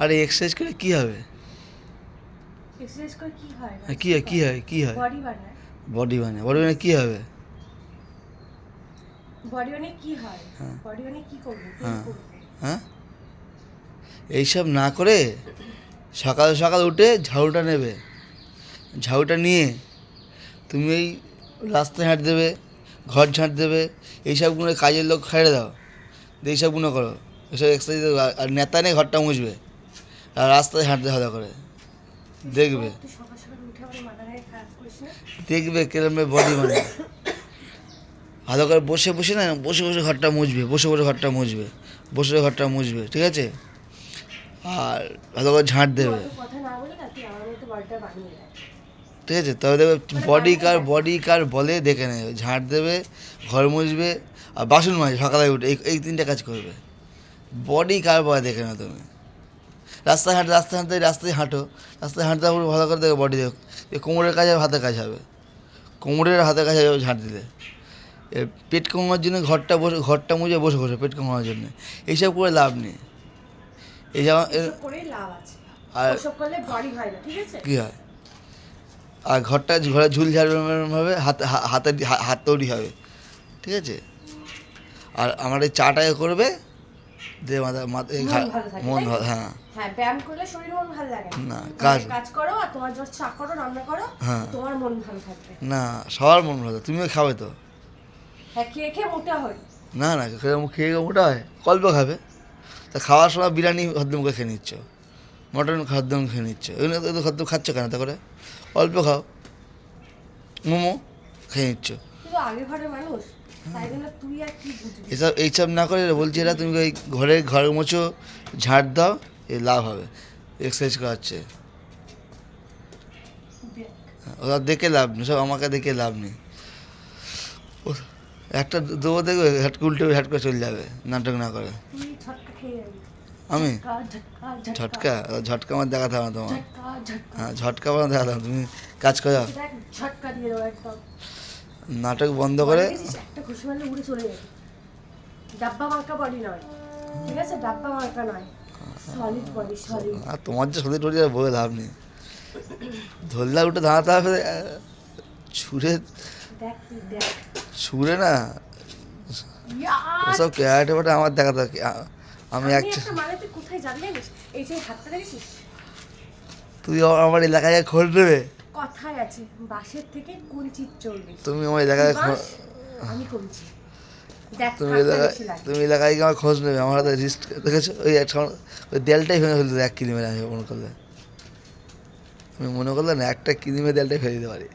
আর exercise করে কি হবে? এক্সারসাইজ করে কি হয়? কি হয় কি হয় কি হয়? বডি বানায়। বডি বানায়। বডি বানায় কি হবে? বডি বানিয়ে কি হয়। বডি বানিয়ে কি করব? হ্যাঁ। এইসব না করে সকাল সকাল উঠে ঝাড়ুটা নেবে। ঝাড়ুটা নিয়ে তুমি এই রাস্তায় হাঁট দেবে ঘর ঝাঁট দেবে এইসবগুলো কাজের লোক ছেড়ে দাও। এইসবগুলো করো। এইসব এক্সারসাইজ আর নেতা নেই ঘরটা মুছবে। রাস্তায় হাঁটতে ভালো করে। দেখবে। দেখবে কিরম বডি মানে। ভালো করে বসে বসে না বসে বসে ঘরটা মুছবে বসে বসে ঘরটা মুছবে বসে বসে ঘরটা মুছবে ঠিক আছে? আর ভালো করে ঝাঁট দেবে। ঠিক আছে? তবে দেখবে বডি কার বডি কার বলে দেখে নেবে। ঝাঁট দেবে ঘর মুছবে আর বাসন মাজবে সকালে উঠে এই এই তিনটে কাজ করবে। বডি কার বলে দেখে নাও তুমি? রাস্তায় হাঁটতে রাস্তায় হাঁটতে রাস্তায় হাঁটো। রাস্তায় হাঁটতে পুরো ভালো করে দেখো বডি দেখো এই কোমরের কাজ আর হাতের কাজ হবে। কোমরের হাতের কাজ হবে ঝাঁট দিলে। এ পেট কমানোর জন্য ঘরটা বসে ঘরটা মুছে বসে বসে পেট কমানোর জন্য। এইসব করে লাভ নেই। এই যেমন আর কী হয়? আর ঘরটা ঘরে ঝুল ঝাড়বে হাতে হাতে হাত তৈরি হবে। ঠিক আছে? আর আমার এই চাটাকে করবে দিয়ে মাথা মাথা মন ভালো হ্যাঁ। হ্যাঁ ব্যায়াম করলে শরীর মন ভালো লাগে। না, কাজ- কাজ করো আর তোমার চা করো রান্না করো হ্যাঁ। তোমার মন ভালো থাকবে। না সবার মন ভালো তুমিও খাবে তো? হ্যাঁ খেয়ে খেয়ে মোটা হয়। না না খেয়ে খেয়ে মোটা হয়। কল্প খাবে। তা খাওয়ার সময় বিরিয়ানি হদ্দম করে খেয়ে নিচ্ছ। মটন হদ্দম খেয়ে নিচ্ছ। এগুলো তো হদ্দম খাচ্ছ কেন তা করে? অল্প খাও। মোমো খেয়ে নিচ্ছ। আগে ঘরে মানুষ। এসব এইসব না করে বলছি এরা তুমি ওই ঘরে ঘর মোছো ঝাড় দাও এ লাভ হবে এক্সারসাইজ করাচ্ছে। ওরা দেখে লাভ নেই সব আমাকে দেখে লাভ নেই। একটা দেবো দেখবে হ্যাট উল্টে হ্যাট করে চলে যাবে নাটক না করে। আমি? ঝটকা ঝটকা আমার দেখাতে হবে তোমার। হ্যাঁ ঝটকা আমার দেখাতে তুমি কাজ করো। ঝটকা দিয়ে নাটক বন্ধ করে দেখেছিস, একটা খুশি মারলে উড়ে চলে যাবে ডাব্বা মার্কা বডি নয় ঠিক আছে? ডাব্বা মার্কা নয়। সলিড বডি সলিড আর তোমার যে সত্যি টরি আর বলে লাভ নেই। ধরলা উঠে দাঁড়াতে হবে ছুঁড়ে ছুঁড়ে না? ওসব ক্যারেটে ফাটে আমার দেখা। আ- আমি তুই আমার এলাকায় খোঁজ নেবে কথায় আছে বাসের থেকে কুঞ্চিত চল্লিশ তুমি আমার এলাকায় বাস, আমি কমছি তুমি এলাকায় তুমি এলাকায় গিয়ে আমার খোঁজ নেবে আমার হাতে রিস্ক দেখেছ? ওই একটা ওই দেয়ালটাই ভেঙে ফেলতে এক কিলিমের আমি মনে করলে। আমি মনে করলে না একটা কিলিমের দেয়ালটাই ফেলে দিতে পারি।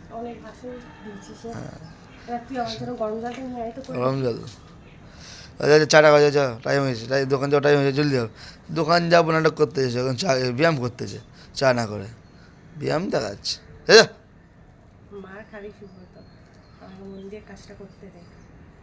হ্যাঁ। গরম জল আচ্ছা আচ্ছা চাটা বাজে যা টাইম হয়েছে তাই দোকান যাও টাইম হয়েছে জলদি যাও। দোকান যাব নাটক করতে এসে এখন চা ব্যায়াম করতেছে চা না করে। ব্যায়াম দেখাচ্ছে। মার খালি সুব্রত আমার মন দিয়ে কাজটা করতে দে।